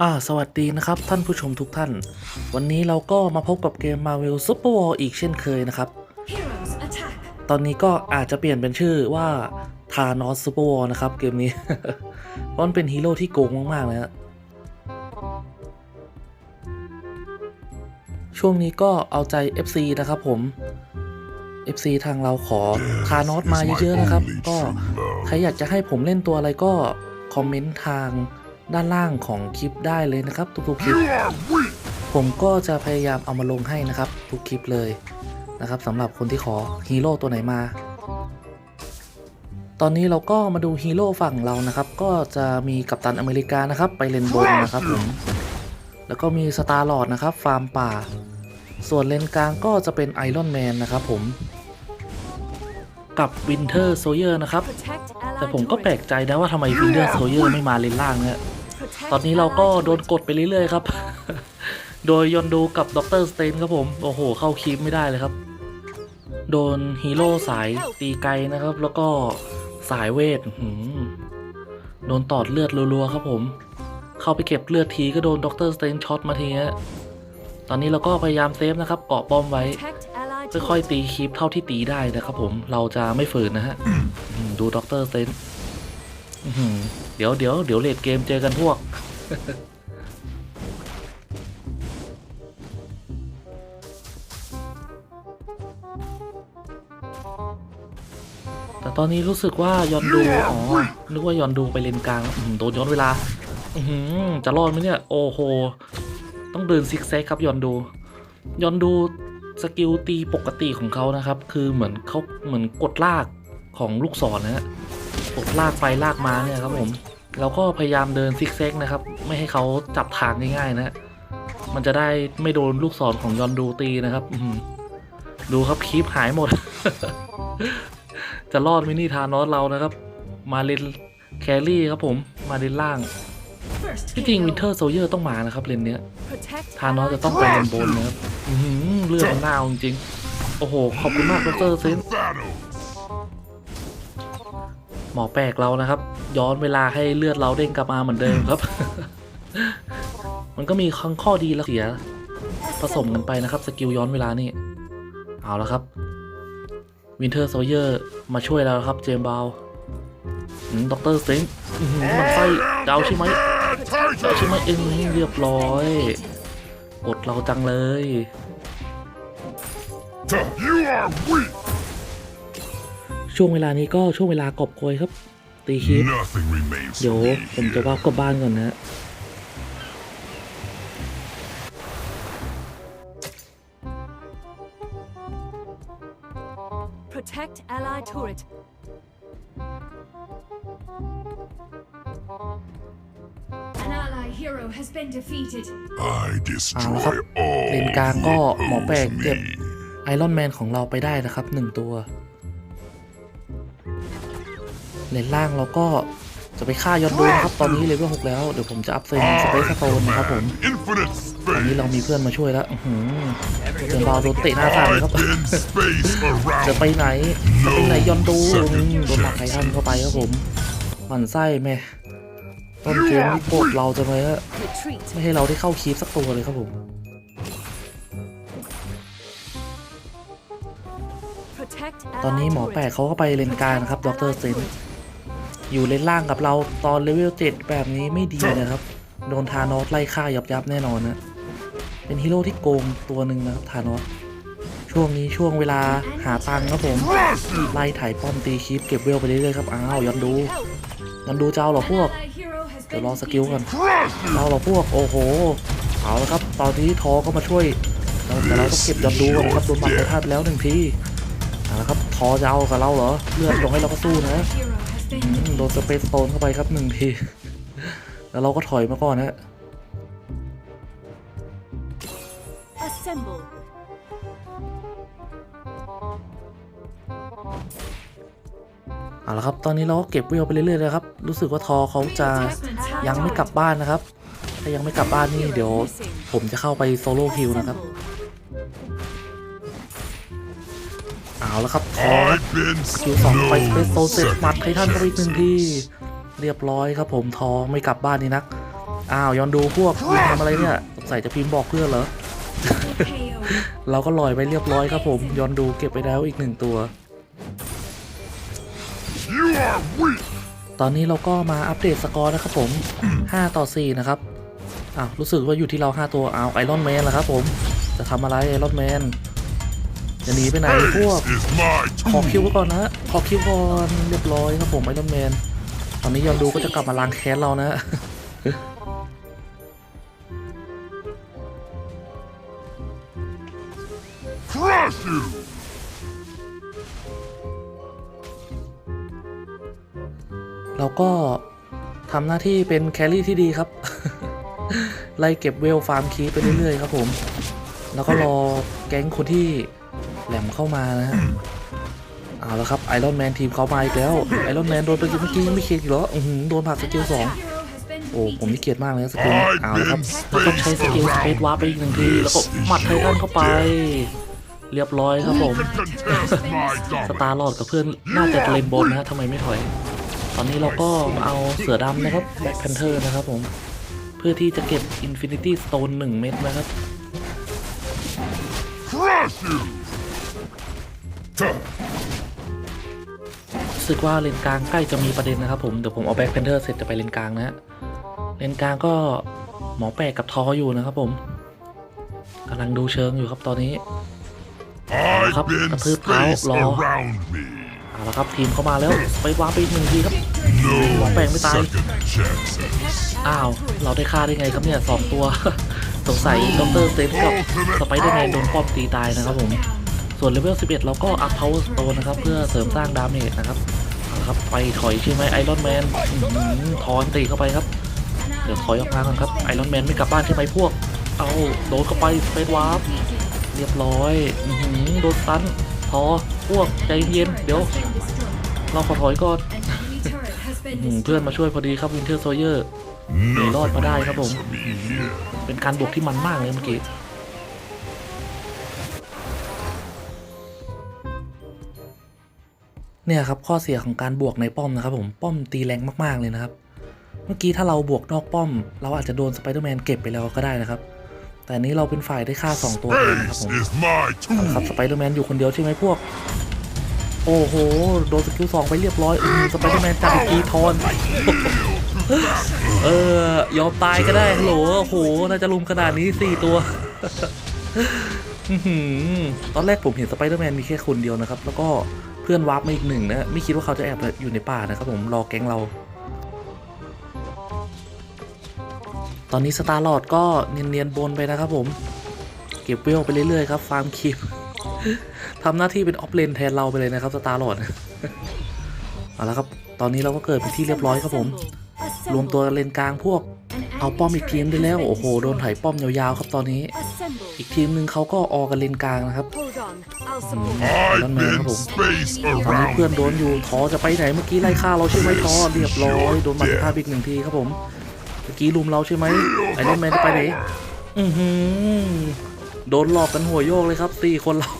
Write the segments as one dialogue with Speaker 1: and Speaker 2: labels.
Speaker 1: อ่าสวัสดีนะครับท่านผู้ชมทุกท่าน วันนี้เราก็มาพบกับเกม Marvel Super War อีกเช่นเคยนะครับ
Speaker 2: Heroes attack.
Speaker 1: ตอนนี้ก็อาจจะเปลี่ยนเป็นชื่อว่า Thanos Super War นะครับเกมนี้ เพราะมันเป็นฮีโร่ที่โกงมากๆเลยฮะช่วงนี้ก็เอาใจ FC นะครับผม FC ทางเราขอ Thanos มาเยอะๆนะครับ ก็ใครอยากจะให้ผมเล่นตัวอะไรก็คอมเมนต์ทาง ด้านล่างของคลิปได้เลยนะครับ ทุกๆคลิป ผมก็จะพยายามเอามาลงให้นะครับ ทุกคลิปเลยนะครับสำหรับคนที่ขอฮีโร่ตัวไหนมา ตอนนี้เราก็มาดูฮีโร่ฝั่งเรานะครับ ก็จะมีกัปตันอเมริกานะครับ ไปเลนบนนะครับผมแล้วก็มีสตาร์ลอดนะครับ ฟาร์มป่า ส่วนเลนกลางก็จะเป็นไอรอนแมนนะครับผมกับวินเทอร์โซเยอร์นะครับ แต่ผมก็แปลกใจนะว่าทำไมวินเทอร์โซเยอร์ไม่มาเลนล่างเนี่ย ตอนนี้เราก็โดนกดไปเรื่อยๆครับ โดยยอนดูกับด็อกเตอร์สเตนครับผม โอ้โห เข้าคีปไม่ได้เลยครับ โดนฮีโร่สายตีไกลนะครับ แล้วก็สายเวทโดนตอดเลือดรัวๆครับผม เข้าไปเก็บเลือดทีก็โดนด็อกเตอร์สเตนช็อตมาทีฮะตอนนี้เราก็พยายามเซฟนะครับ เกาะป้อมไว้ค่อยๆตีคีปเท่าที่ตีได้นะครับผมเราจะไม่ฝืนนะฮะ ดูด็อกเตอร์เซนเดี๋ยวเดี๋ยวเดี๋ยวเลดเกมเจอกันพวก แต่ตอนนี้รู้สึกว่ายอนดูอ๋อนึกว่ายอนดูไปเลนกลางอื้อหือโดนย้อนเวลาอือหือจะรอดไหมเนี่ย โอ้โห ต้องเดินซิกแซกครับยอนดู ยอนดูสกิลตีปกติของเขานะครับ คือเหมือนเขาเหมือนกดลากของลูกศรนะฮะกดลากไปลากมาเนี่ยครับผม เราก็พยายามเดินซิกแซกนะครับ ไม่ให้เขาจับทางง่ายๆนะ มันจะได้ไม่โดนลูกศรของยอนดูตีนะครับดูครับคีปหายหมด จะรอดมินี่ทานอสเรานะครับ มาเลนแครี่ครับผม มาเลนล่าง ที่จริงวินเทอร์โซเยอร์ต้องมานะครับเลนเนี้ย ทานอสจะต้องไปเลนบนนะครับอื้อหือเลือดมันน่าจริง โอ้โห ขอบคุณมากดรเซน มอแปลกเรานะครับ ย้อนเวลาให้เลือดเราเด้งกลับมาเหมือนเดิมครับ มันก็มีข้อข้อดีและเสียผสมกันไปนะครับ สกิลย้อนเวลานี่เอาแล้วครับวินเทอร์โซเยอร์มาช่วยเราแล้วครับเจมบาวด็อกเตอร์เซนมันไส้เดาใช่ไหมเดาใช่ไหมเอ็งเรียบร้อยกดเราจังเลย
Speaker 3: You are weak.
Speaker 1: ช่วงเวลานี้ก็ช่วงเวลากอบโกยครับ ตีคลิป
Speaker 3: Nothing remains
Speaker 1: เดี๋ยว
Speaker 3: for me
Speaker 1: ผมจะ
Speaker 3: here.
Speaker 1: ว่ากลับบ้านก่อนนะ
Speaker 2: Protect allied turret. An ally hero has been defeated.
Speaker 3: I
Speaker 1: เอาละครับ
Speaker 3: destroy all
Speaker 1: เลนกลางก็
Speaker 3: who
Speaker 1: หมอแปลก
Speaker 3: oppose
Speaker 1: เก็บ
Speaker 3: me.
Speaker 1: ไอรอนแมนของเราไปได้นะครับหนึ่งตัว เลนล่างเราก็จะไปฆ่ายอนดูนะครับ ตอนนี้เลเวล6แล้ว เดี๋ยวผมจะอัพเซนสเปซสโตนนะครับผม
Speaker 3: Infinite
Speaker 1: ตอนนี้
Speaker 3: space.
Speaker 1: เรามีเพื่อนมาช่วยแล้วอื้อหือเจมบาวโดนเตะหน้าสั่นเลยครับ
Speaker 3: In space
Speaker 1: จะ
Speaker 3: around.
Speaker 1: ไปไหนจะไปไหนยอนดูอืมโดนหลักไททันเข้าไปครับผมหมันไส้แม่ต้นเกมที่โกดเราจะเลยฮะ
Speaker 2: Retreat.
Speaker 1: ไม่ให้เราได้เข้าคีฟสักตัวเลยครับผม
Speaker 2: Protect
Speaker 1: ตอนนี้
Speaker 2: allied
Speaker 1: หมอ
Speaker 2: turret.
Speaker 1: แปลกเขาก็ไปเลนกลางนะครับ ดรเซน อยู่เลนล่างกับเราตอนเลเวลเจ็ดแบบนี้ไม่ดีนะครับ โดนทานอสไล่ฆ่ายับยับแน่นอนนะเป็นฮีโร่ที่โกงตัวหนึ่งนะครับทานอสช่วงนี้ช่วงเวลาหาตังค์ครับผม ไล่ถ่ายป้อมตีคลิปเก็บเวลไปเรื่อยๆครับอ้าวย้อนดูย้อนดูเจ้าหรอพวกเดี๋ยวรอสกิลก่อน
Speaker 3: Crush
Speaker 1: เราหราพวกโอ้โหเอาละครับ ตอนนี้ทอก็มาช่วยเราแต่เราต้องเก็บยอดดูก่อนครับโดนบัตรไปพลาดแล้วหนึ่งทีเอาละครับทอจะเอากับเราเหรอเลือดลงให้เราก็สู้นะ
Speaker 2: Ally hero has
Speaker 1: อื
Speaker 2: been
Speaker 1: มโดนสเปซโตนเข้าไปครับหนึ่งที แล้วเราก็ถอยมาก่อนนะ
Speaker 2: assemble.
Speaker 1: เอาละครับ ตอนนี้เราก็เก็บเวลไปเรื่อยๆเลยครับ รู้สึกว่าทอเขาจะ
Speaker 2: Protect
Speaker 1: ยังไม่กลับบ้านนะครับ ถ้ายังไม่กลับบ้านนี่เดี๋ยว ผมจะเข้าไปโซโล่คิวนะครับ เอาละครับทอครับ
Speaker 3: I've been
Speaker 1: คิวสองไปสเปซโต
Speaker 3: no
Speaker 1: เซตมัด
Speaker 3: second
Speaker 1: ไททันเข้าไปอีกหนึ่งที
Speaker 3: chances.
Speaker 1: เรียบร้อยครับผมทอไม่กลับบ้านนี่นักอ้าวยอนดูพวกคุณทำอะไรเนี่ยสงสัยจะพิมพ์บอกเพื่อนเหรอ
Speaker 2: KO.
Speaker 1: เราก็ลอยไปเรียบร้อยครับผมยอนดูเก็บไปแล้วอีกหนึ่งตัว
Speaker 3: You are weak.
Speaker 1: ตอนนี้เราก็มาอัปเดตสกอร์นะครับผม 5 ต่อ 4 นะครับอ้าวรู้สึกว่าอยู่ที่เรา 5 ตัวอ้าวไอรอนแมนล่ะครับผม จะทำอะไรไอรอนแมน จะหนีไปไหนพวก
Speaker 3: This is my
Speaker 1: ขอ
Speaker 3: tool.
Speaker 1: คิวไว้ก่อนนะขอคิวก่อนเรียบร้อยครับผมไอรอนแมน ตอนนี้ยอนดูก็จะกลับมาล้างแค้นเรานะ
Speaker 3: Crush you.
Speaker 1: เราก็ทำหน้าที่เป็นแครี่ที่ดีครับ ไล่เก็บเวลฟาร์มคีปไปเรื่อยๆครับผม แล้วก็รอแก๊งคนที่ แหลมเข้ามานะฮะเอาละครับไอรอนแมนทีมเขามาอีกแล้วไอรอนแมนโดนไปเมื่อกี้ยังไม่เคียร์อีกเหรออือโดนผักสกิลสองโอ้ผมนี่เกลียดมากเลยสกิลเอาละครับแล้วก็ใช้สกิลสเปซวาร์ปไปอีกหนึ่งทีแล้วก็หมัดไททันเข้าไป เรียบร้อยครับผมสตาร์ลอดกับเพื่อนน่าจะเลนบนนะฮะทำไมไม่ถอย ตอนนี้เราก็เอาเสือดำนะครับแบ็คแพนเทอร์นะครับผมเพื่อที่จะเก็บ Infinity Stone 1เม็ดนะครับ
Speaker 3: Crush you.
Speaker 1: รู้สึกว่าเลนกลางใกล้จะมีประเด็นนะครับผมเดี๋ยวผมเอาแบ็คแพนเทอร์เสร็จจะไปเลนกลางนะฮะเลนกลางก็หมอแปลกกับทออยู่นะครับผมกำลังดูเชิงอยู่ครับตอนนี้
Speaker 3: I've
Speaker 1: Up,
Speaker 3: been
Speaker 1: up, up,
Speaker 3: space
Speaker 1: law.
Speaker 3: around me.
Speaker 1: เอาละครับทีมเข้ามาแล้วไปวาร์ปไปอีกหนึ่งทีครับ
Speaker 3: No
Speaker 1: Mỏ bèn mới tay.
Speaker 3: second chances.
Speaker 1: อ้าวเราได้ฆ่าได้ไงครับเนี่ยสองตัวสงสัยดรเซนกับสไปเดอร์แมนโดนป้อมตีตายนะครับผม ส่วนเลเวล 11 เราก็อัพพาวเวอร์สโตนนะครับ เพื่อเสริมสร้างดาเมจนะครับเอาละครับไปถอยใช่ไหมไอรอนแมนถอนตีเข้าไปครับ เดี๋ยวถอยออกมาก่อนครับไอรอนแมนไม่กลับบ้านใช่ไหมพวก เอาโดนเข้าไปสเปซวาร์ปเรียบร้อยอื้อหือโดนตันทอพวกใจเย็นเดี๋ยว
Speaker 2: Been destroyed.
Speaker 1: เราขอถอยก่อน
Speaker 2: An enemy turret has
Speaker 1: อื้
Speaker 2: been
Speaker 1: อหือ
Speaker 2: destroyed.
Speaker 1: เพื่อนมาช่วยพอดีครับวินเทอร์โซเยอร์
Speaker 3: Nothing
Speaker 1: Lord, mà đai
Speaker 3: remains
Speaker 1: các bụng.
Speaker 3: for me here.
Speaker 1: เป็นการบวกที่มันมากเลยเมื่อกี้ เนี่ยครับข้อเสียของการบวกในป้อมนะครับผมป้อมตีแรงมากๆเลยนะครับ เมื่อกี้ถ้าเราบวกนอกป้อม เราอาจจะโดนสไปเดอร์แมนเก็บไปแล้วก็ได้นะครับ แต่อันนี้เราเป็นฝ่ายได้ฆ่า 2 ตัวเองนะครับ
Speaker 3: Space
Speaker 1: ผม
Speaker 3: is my
Speaker 1: ครับ
Speaker 3: tool.
Speaker 1: สไปเดอร์แมนอยู่คนเดียวใช่ไหมพวก โอ้โหโดนสกิลสองไปเรียบร้อยอืมสไปเดอร์แมนจับอีกทีทอนเออยอมตายก็ได้ฮัลโหลโอ้โหน่าจะลุมขนาดนี้สี่ตัวอื้อหือตอนแรกผมเห็นสไปเดอร์แมนมีแค่คนเดียวนะครับ แล้วก็เพื่อนวาร์ปมาอีกหนึ่งนะไม่คิดว่าเขาจะแอบอยู่ในป่านะครับผมรอแก๊งเรา ตอนนี้สตาร์ลอดก็เนียนๆบนไปนะครับผม เก็บเวลไปเรื่อยๆครับฟาร์มคิปทำหน้าที่เป็นออฟเลนแทนเราไปเลยนะครับสตาร์ลอดเอาละครับตอนนี้เราก็เกิดเป็นที่เรียบร้อยครับผม รวมตัวเลนกลางพวกเอาป้อมอีกทีมได้แล้วโอ้โหโดนไถป้อมยาวๆครับตอนนี้ อีกทีมหนึ่งเขาก็ออกกันเลนกลางนะครับ
Speaker 3: I've been
Speaker 1: ครับผม
Speaker 3: space
Speaker 1: ตอนนี้
Speaker 3: around
Speaker 1: เพื่อนโดนอยู่ทอจะไปไหนเมื่อกี้ไล่ฆ่าเราใช่ไหมทอเรียบร้อยโดนบัตรภาพอีกหนึ่งทีครับผมเมื่อกี้ลุมเราใช่ไหมไอรอนแมนจะไปไหนอือหือโดนหลอกกันหัวโยกเลยครับสี่คนเรา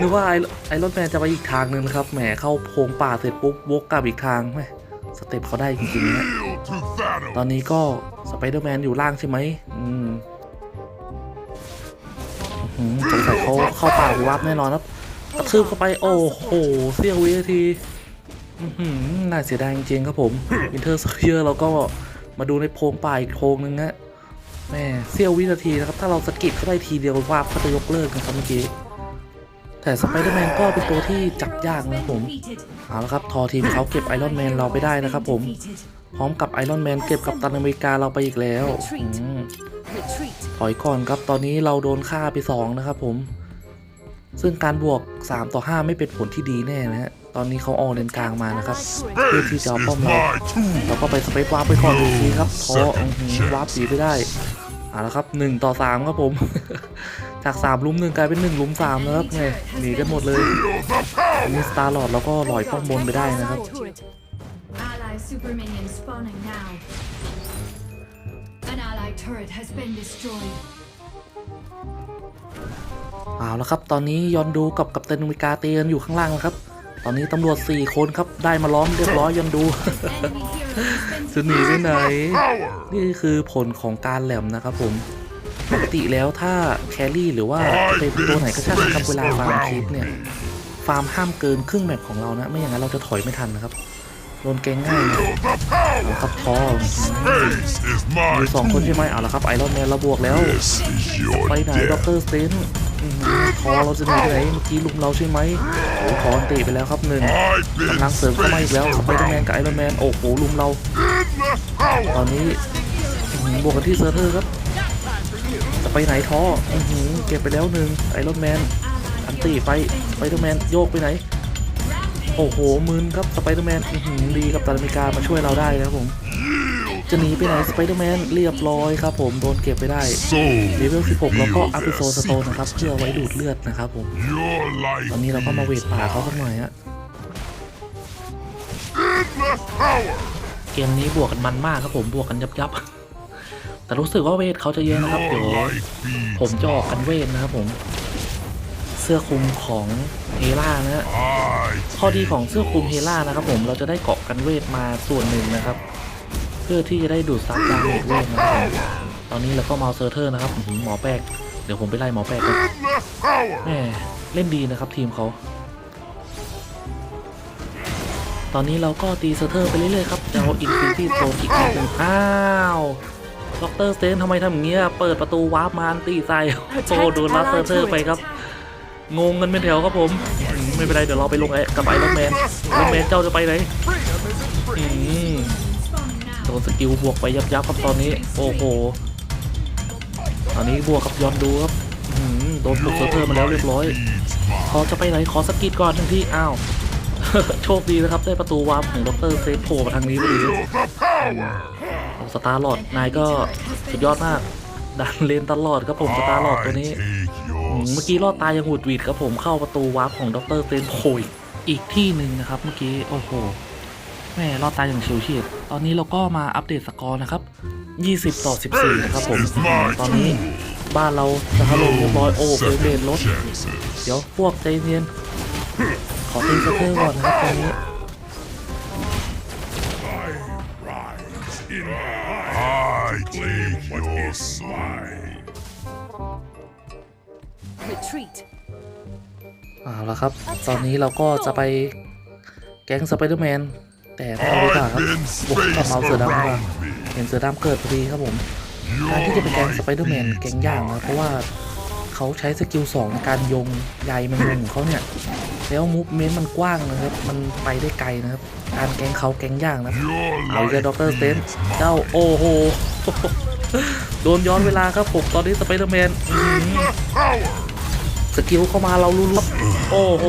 Speaker 1: นึกว่าไอไอรอนแมนจะไปอีกทางหนึ่งนะครับแหมเข้าโพรงป่าเสร็จปุ๊บวกกลับอีกทางแหมสเต็ปเขาได้จริงๆนะ
Speaker 3: to Thanos.
Speaker 1: ตอนนี้ก็สไปเดอร์แมนอยู่ล่างใช่ไหมอืม สงสัยเขาเข้าป่าวับแน่นอนครับกระทืบเข้าไปโอ้โหเสี้ยววินาทีน่าเสียดายจริงๆครับผมวินเทอร์เซียร์เราก็มาดูในโพงป่าอีกโพงนึงฮะแม่เสี้ยววินาทีนะครับ ถ้าเราสกิดเข้าไปทีเดียวว่าเขาจะยกเลิกนะครับเมื่อกี้ แต่สไปเดอร์แมนก็เป็นตัวที่จับยากนะครับผมเอาละครับทอทีมเขาเก็บไอรอนแมนเราไปได้นะครับผมพร้อมกับไอรอนแมนเก็บกับตันอเมริกาเราไปอีกแล้วอถอยก่อนครับตอนนี้เราโดนฆ่าไป 2 นะครับผม ซึ่งการบวก 3 ต่อ 5 ไม่เป็นผลที่ดีแน่นะฮะตอนนี้เขาออกเลนกลางมานะครับเพื่อที่จะเอา
Speaker 3: is
Speaker 1: ป้อมเราเราก็ไปสเปซวาร์ปไปก่อนหนึ่งทีครับทออื้อหือวาร์ปสีไปได้เอาละครับ 1 ต่อ 3 ครับผม จาก3ลุมหนึ่งกลายเป็น1ลุม3นะครับไงหนีกันหมดเลย
Speaker 3: Feel the power.
Speaker 1: มีสตาร์ลอดแล้วก็ลอยป้อมบนไปได้นะครับ
Speaker 4: Turret.
Speaker 2: Ally super minion spawning now. An ally turret has been destroyed.
Speaker 1: เอาละครับ ตอนนี้ยอนดูกับกัปตันอเมริกาเตียนอยู่ข้างล่างนะครับ ตอนนี้ตำรวจ 4 คนครับ ได้มาล้อมเรียบร้อยยอนดู
Speaker 2: Enemy hero has been
Speaker 1: จะหนีไปไหน
Speaker 3: Power.
Speaker 1: นี่คือผลของการแหลมนะครับผมปก ติแล้วถ้าแครี่หรือว่าเป็นตัวไหนก็ช่างนะครับเวลาฟาร์มคลิปเนี่ยฟาร์มห้ามเกินครึ่งแมปของเรานะ ไม่อย่างนั้นเราจะถอยไม่ทันนะครับโดนแกงง่ายนะ
Speaker 3: Feel the
Speaker 1: เอา
Speaker 3: power.
Speaker 1: ครับทอง
Speaker 3: Space is
Speaker 1: มี
Speaker 3: my
Speaker 1: สองคนใช่ไหมเอาละครับไอรอนแมนเราบวกแล้ว
Speaker 3: This is your
Speaker 1: ไปไหนด็อก
Speaker 3: death.
Speaker 1: เตอร์สเตนทอเราจะหนีไปไหนเมื่อกี้ลุมเราใช่ไหมโอ้ทอนเตะไปแล้วครับหนึ่ง
Speaker 3: I've been
Speaker 1: กำลังเสริมเข้ามาอีกแล้วสไปเดอร์แมนกับไอรอนแมนโอ้โหลุมเรา
Speaker 3: endless power.
Speaker 1: ตอนนี้อื้อหือบวกกันที่เซอร์เทอร์ครับ จะไปไหนท้ออื้อหือเก็บไปแล้วหนึ่งไอรอนแมนอันตีไปสไปเดอร์แมนโยกไปไหน โอ้โหมึนครับสไปเดอร์แมนอื้อหือดีกับตันอเมริกามาช่วยเราได้นะครับผม จะหนีไปไหนสไปเดอร์แมนเรียบร้อยครับผมโดนเก็บไปได้
Speaker 3: So
Speaker 1: เลเวล16 แล้วก็อัพ
Speaker 3: feel
Speaker 1: โซ
Speaker 3: their
Speaker 1: สโตนนะครับเพื่อไว้ดูดเลือดนะครับผม
Speaker 3: Your life
Speaker 1: ตอนนี้เราก็มาเวท
Speaker 3: is
Speaker 1: ป่าเขา
Speaker 3: mine.
Speaker 1: สักหน่อยฮะ
Speaker 3: Endless power.
Speaker 1: เกมนี้บวกกันมันมากครับผมบวกกันยับยับ แต่รู้สึกว่าเวทเขาจะเยอะนะครับเดี๋ยวผมจะออกกันเวทนะครับผม เสื้อคลุมของเฮล่านะฮะข้อดีของเสื้อคลุมเฮล่านะครับ ผมเราจะได้เกาะกันเวทมาส่วนหนึ่งนะครับ เพื่อที่จะได้ดูดซับดาเมจเวทนะครับตอนนี้เราก็มาเอาเซอร์เทอร์นะครับอื้อหือหมอแปกเดี๋ยวผมไปไล่หมอแปกกันแหมเล่นดีนะครับทีมเขาตอนนี้เราก็ตีเซอร์เทอร์ไปเรื่อยๆครับจะเอาอินฟินิตี้โซนอีกนิดนึงอ้าว ด็อกเตอร์สเตนทำไมทำอย่างเงี้ย เปิดประตูวาร์ปมานตีใส่โอ้โดนลัสเซอร์เทอร์ไปครับ งงกันเป็นแถวครับผมอืมไม่เป็นไรเดี๋ยวเราไปลงไอ้กับไอรอนแมนไอรอนแมนเจ้าจะไปไหนอืม
Speaker 2: spawning
Speaker 1: โด
Speaker 2: now.
Speaker 1: นสกิลบวกไปยับยับๆครับตอนนี้ โอ้โห ตอนนี้บวกกับยอนดูครับอืมโดนปลุกเซอร์เทอร์มาแล้วเรียบร้อย
Speaker 3: Feeds mine.
Speaker 1: ขอจะไปไหนขอสกิดก่อนหนึ่งที่อ้าวโชคดีนะครับได้ประตูวาร์ปของดรเซฟโผล่มาทางนี้พอดี
Speaker 3: Feel the power.
Speaker 1: สตาร์ลอดนายก็สุดยอดมากดันเลนตลอดครับผมสตาร์ลอดตัวนี้ เมื่อกี้รอดตายยังหุดหวิดครับผมเข้าประตูวาร์ปของดรเซนโผล่อีกที่หนึ่งนะครับเมื่อกี้โอ้โหแม่รอดตายอย่างเฉียวเฉียดตอนนี้เราก็มาอัปเดตสกอร์นะครับ 20 ต่อ 14 นะครับผม ตอนนี้บ้านเราจะถล่มเรียบร้อยโอ้เฟรมเรทลด
Speaker 3: chances.
Speaker 1: เดี๋ยวพวกใจเย็นขอตีสเตอร์ก่อนนะครับตอนนี้
Speaker 3: I take your soul.
Speaker 4: Retreat.
Speaker 1: เอาละครับ ตอนนี้เราก็จะไปแก๊งสไปเดอร์แมน แต่ไม่เอาดีกว่าครับ
Speaker 3: I've been
Speaker 1: บวกกับ
Speaker 3: space
Speaker 1: เมาส์เสือดำดีกว่า
Speaker 3: around me.
Speaker 1: เห็นเสือดำเกิดพอดีครับผมการที่จะเป็นแก๊งสไปเดอร์แมนแก๊งย่างนะ เพราะว่าเขาใช้สกิลสองในการโยงใยแมงมุมของเขาเนี่ย แล้วมูฟเมนต์มันกว้างนะครับ มันไปได้ไกลนะครับ การแกงเขาแกงย่างนะเอาอีกแล้ว
Speaker 3: life
Speaker 1: ด็อกเตอร์สเตนเจ้าโอ้โห โดนย้อนเวลาครับผมตอนนี้สไปเดอร์แมนสกิลเข้ามาเราลุ้นๆโอ้โห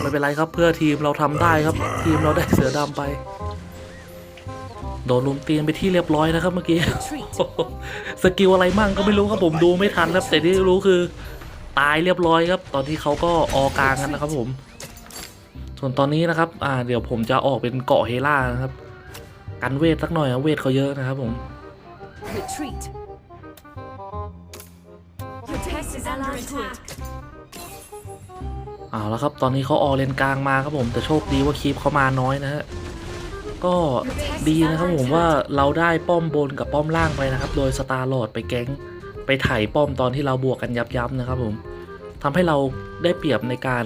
Speaker 1: ไม่เป็นไรครับเพื่อทีมเราทำได้ครับ ทีมเราได้เสือดำไปโดนลุมเตียนไปที่เรียบร้อยนะครับเมื่อกี้ สกิลอะไรมั่งก็ไม่รู้ครับผมดูไม่ทันครับแต่ที่รู้คือ ตายเรียบร้อยครับ ตอนที่เขาก็ออกลางกันนะครับผม ส่วนตอนนี้นะครับ อ่า เดี๋ยวผมจะออกเป็นเกาะเฮล่านะครับ กันเวทสักหน่อยนะเวทเขาเยอะนะครับผม
Speaker 4: Retreat.
Speaker 2: Your test is under attack.
Speaker 1: เอาละครับตอนนี้เขาออกเลนกลางมาครับผมแต่โชคดีว่าคีปเขามาน้อยนะฮะก็ดีนะครับผมว่าเราได้ป้อมบนกับป้อมล่างไปนะครับ โดยสตาร์ลอดไปแก๊ง ไปไถ่ป้อมตอนที่เราบวกกันยับยับๆนะครับผมทำให้เราได้เปรียบในการ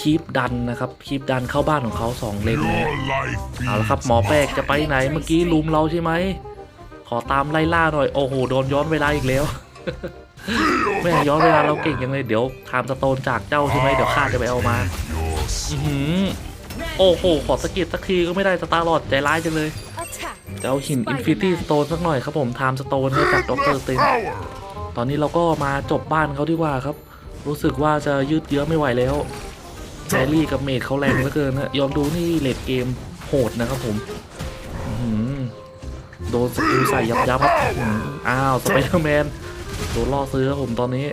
Speaker 1: คีปดันนะครับคีปดันเข้าบ้านของเขาสองเลนนะฮะ
Speaker 3: Your life
Speaker 1: เอาละครับ
Speaker 3: feeds
Speaker 1: หมอแปลกจะไปไหนเมื่อกี้ลุมเราใช่ไหมขอตามไล่ล่าหน่อยโอ้โหโดนย้อนเวลาอีกแล้วแม่ย้อนเวลาเราเก่งยังเลยเดี๋ยวไทม์สโตนจากเจ้าใช่ไหมเดี๋ยวข้าจะไปเอามา
Speaker 3: your
Speaker 1: อื้อหือโอ้โหขอสะกิดสักทีก็ไม่ได้สตาร์ลอดใจร้ายจังเลย
Speaker 4: Attack.
Speaker 1: จะเอาหินอินฟินิตี้สโตนสักหน่อยครับผมไทม์สโตนให้จากดรสเตน
Speaker 3: power.
Speaker 1: ตอนนี้เราก็มาจบบ้านเขาดีกว่าครับ รู้สึกว่าจะยืดเยื้อไม่ไหวแล้วแฮร์รี่กับเมดเขาแรงเหลือเกินนะยอมดูนี่เลดเกมโหดนะครับผมอื้อหือโดนสกิลใส่ยับยับๆครับอื้อหืออ้าวสไปเดอร์แมนโดนล่อซื้อครับผมตอนนี้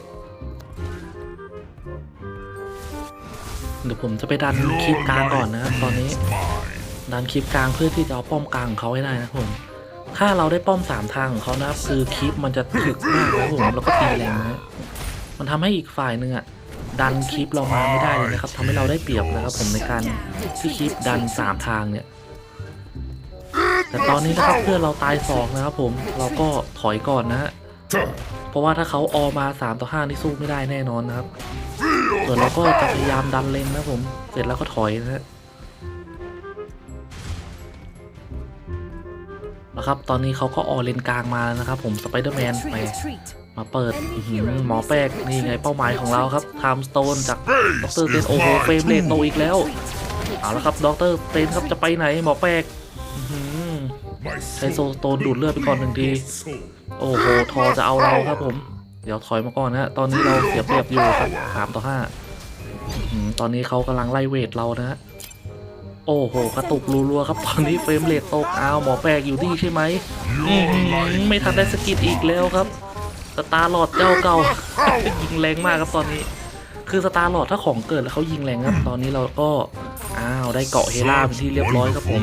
Speaker 1: เดี๋ยวผมจะไปดันคลิปกลางก่อนนะครับตอนนี้ ดันคลิปกลางเพื่อที่จะเอาป้อมกลางของเขาให้ได้นะผมถ้าเราได้ป้อมสามทางของเขานะครับคือคลิปมันจะถึกมากนะผมแล้วก็ตีแรงนะมันทำให้อีกฝ่ายหนึ่งอะดันคลิปเรามาไม่ได้เลยนะครับทำให้เราได้เปรียบนะครับผมในการที่คลิปดันสามทางเนี่ยแต่ตอนนี้นะครับเพื่อนเราตายสองนะครับผมเราก็ถอยก่อนนะฮะเพราะว่าถ้าเขาออมา3ต่อ5นี่สู้ไม่ได้แน่นอนนะครับส่วนเราก็จะพยายามดันเลนนะผม เสร็จแล้วก็ถอยนะฮะ นะครับ ตอนนี้เขาก็ออเลนกลางมานะครับ ผมสไปเดอร์แมนไป
Speaker 4: Retreat. Retreat.
Speaker 1: มาเปิดอื้อหือหมอแป๊กนี่ไงเป้าหมายของเราครับไทม์สโตนจากดรเตนโอโหเฟรมเรทโตอีกแล้วเอาละครับดรเตนครับจะไปไหนหมอแป๊กอื้อหือ
Speaker 3: My
Speaker 1: ใช้โซ
Speaker 3: soul
Speaker 1: สโตนดูดเลือดไปก่อนหนึ่งที
Speaker 3: soul.
Speaker 1: โอ้โหทอจะเอาเราครับผม เดี๋ยวถอยมาก่อนนะฮะตอนนี้เราเสียเปรียบอยู่ครับสามต่อห้าอื้อหือตอนนี้เขากำลังไล่เวทเรานะฮะ โอ้โห กระตุกรัวๆครับ ตอนนี้เฟรมเรทตกอ้าวหมอแปลกอยู่ที่ใช่ไหมไม่ทันได้สกิดอีกแล้วครับ สตาร์หลอดเจ้าเก่า ยิงแรงมากครับตอนนี้ คือสตาร์หลอดถ้าของเกิดแล้วเขายิงแรงครับ ตอนนี้เราก็ อ้าว ได้เกาะเฮล่าเป็นที่เรียบร้อยครับผม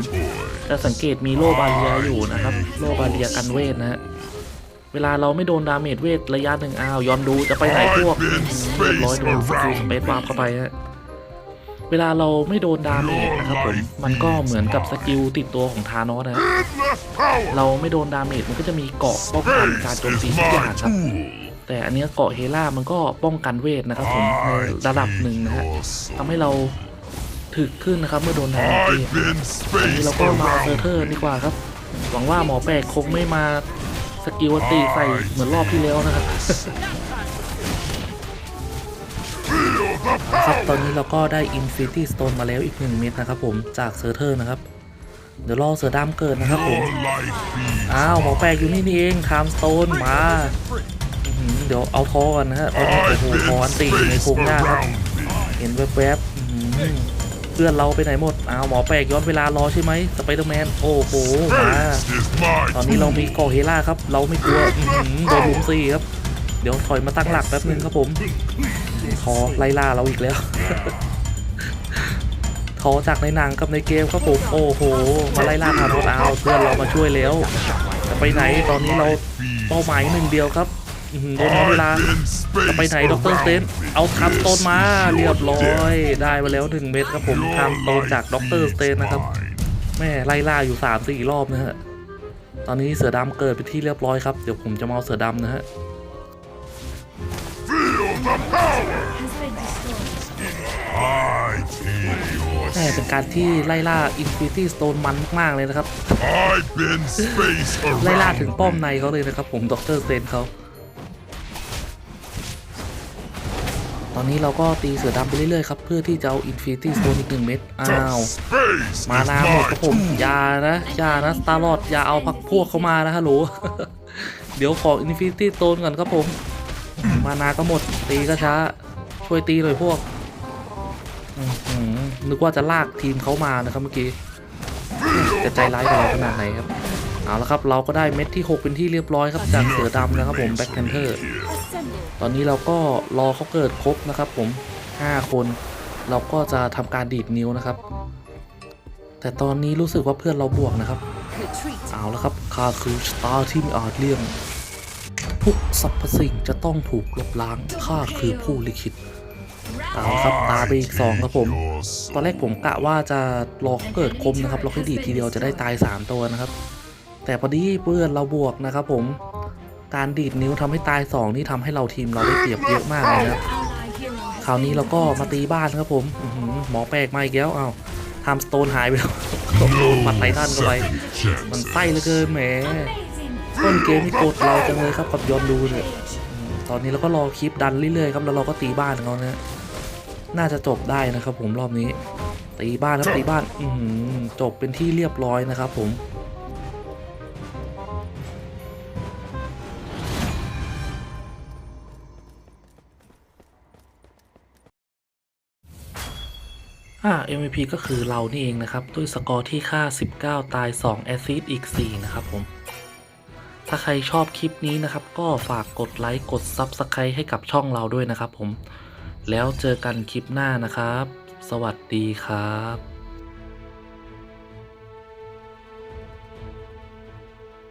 Speaker 1: จะสังเกตมีโลบาเรียอยู่นะครับ โลบาเรียกันเวทนะฮะเวลาเราไม่โดนดาเมจเวทระยะหนึ่งอ้าว ยอนดูจะไปไหนพวกเรียบร้อยโดนสกิลสเปซวาร์ปเข้าไปฮะ เวลาเราไม่โดนดาเมจนะครับผมมันก็เหมือนกับสกิลติดตัวของทานอสนะเราไม่โดนดาเมจมันก็จะมีเกาะป้องกันการโจมตีทุกอย่างครับแต่อันเนี้ยเกาะเฮล่ามันก็ป้องกันเวทนะครับผมในระดับหนึ่งนะฮะทำให้เราถึกขึ้นนะครับเมื่อโดนดาเมจเว
Speaker 3: I've
Speaker 1: ท
Speaker 3: been
Speaker 1: อันนี้เราก็มาเซอร์เทอร์ดีกว่าครับ หวังว่าหมอแปลกคงไม่มาสกิลอันตีใส่เหมือนรอบที่แล้วนะครับ ครับตอนนี้เราก็ได้ Infinity Stone มาแล้วอีกหนึ่งเม็ดนะครับผมจากเซอร์เทอร์นะครับ เดี๋ยวรอเสือดำเกิดนะครับผม อ้าวหมอแปลกอยู่นี่นี่เอง Time Stone มาเดี๋ยวเอาทอก่อนนะฮะตอนนี้โอ้โหทอนตีในโครงหญ้าครับ เห็นแวบๆเพื่อนเราไปไหนหมด อ้าวหมอแปลกย้อนเวลารอใช่ไหมสไปเดอร์แมน โอ้โหมาตอนนี้เรามีกาะเฮล่าครับ เราไม่กลัวโดนลุมซีครับ เดี๋ยวถอยมาตั้งหลักแป๊บนึงครับผม ทอไล่ล่าเราอีกแล้วทอจากในหนังกับในเกมครับผมโอ้โห มาไล่ล่าทานอสเอาเพื่อนเรามาช่วยแล้วจะไปไหนตอนนี้เราเป้าหมายหนึ่งเดียวครับอื้อหือโดนน้อยเวลาจะไปไหนดรสเตนเอาทำต้นมาเรียบร้อยได้มาแล้วหนึ่งเม็ดครับผมทำต้นจากดรสเตนนะครับแม่ไล่ล่าอยู่สามสี่รอบนะฮะตอนนี้เสือดำเกิดไปนที่เรียบร้อยครับเดี๋ยวผมจะมาเอาเสือดำนะฮะ เป็นการที่ไล่ล่า Infinity Stone มันมากๆเลยนะครับ
Speaker 3: I've been space
Speaker 1: ไล่ล่า
Speaker 3: around.
Speaker 1: ถึงป้อมในเขาเลยนะครับผมดรเซนเขาตอนนี้เราก็ตีเสือดำไปเรื่อยๆครับเพื่อที่จะเอา Infinity Stone อีกหนึ่งเม็ดอ้าว
Speaker 3: Space
Speaker 1: มา
Speaker 3: is
Speaker 1: นาหมดครับผม
Speaker 3: my
Speaker 1: อย่านะอย่านะสตาร์ลอดอย่าเอาพักพวกเข้ามานะฮัลโหลเดี๋ยวขอ Infinity Stone ก่อนครับผม มานาก็หมดตีก็ช้าช่วยตีหน่อยพวกอื้อหือ นึกว่าจะลากทีมเขามานะครับเมื่อกี้จะใจร้ายกับเราขนาดไหนครับเอาละครับเราก็ได้เม็ดที่ 6 เป็นที่เรียบร้อยครับจากเสือดำนะครับผมแบ็คแพนเทอร์ตอนนี้เราก็รอเขาเกิดครบนะครับผม 5 คน เราก็จะทำการดีดนิ้วนะครับ แต่ตอนนี้รู้สึกว่าเพื่อนเราบวกนะครับเอาละครับข้าคือสตาร์ที่ม่อาจเลี่ยงทุกสรรพสิ่งจะต้องถูกลบล้างข้าคือผู้ลิขิตาละครับตาไปอีกสองครับผม ตอนแรกผมกะว่าจะรอเขาเกิดคมนะครับเราค่อยดีดทีเดียวจะได้ตาย 3 ตัวนะครับ แต่พอดีเพื่อนเราบวกนะครับผมการดีดนิ้วทำให้ตาย 2 นี่ทำให้เราทีมเราได้เปรียบเยอะมากเลยนะครับคราวนี้เราก็มาตีบ้านครับผมหมอแปลกมาอีกแล้วอ้าวทำสโตนหายไปแล้วปัดไททันเข้าไปมันไส้เหลือเกินแหมต้นเกมนี่กดเราจังเลยครับกับยอนดูเนี่ยตอนนี้เราก็รอคลิปดันเรื่อยๆครับแล้วเราก็ตีบ้านเขานะ น่าจะจบได้นะครับผมรอบนี้ ตีบ้านครับตีบ้าน อือหือจบเป็นที่เรียบร้อยนะครับผมอ่า MVP ก็คือเรานี่เองนะครับ ด้วยสกอร์ที่ค่า 19 ตาย 2 แอสซิสต์อีก 4 นะครับผม ถ้าใครชอบคลิปนี้นะครับ ก็ฝากกดไลค์ กด Subscribe ให้กับช่องเราด้วยนะครับผม แล้วเจอกันคลิปหน้านะครับ สวัสดีครับ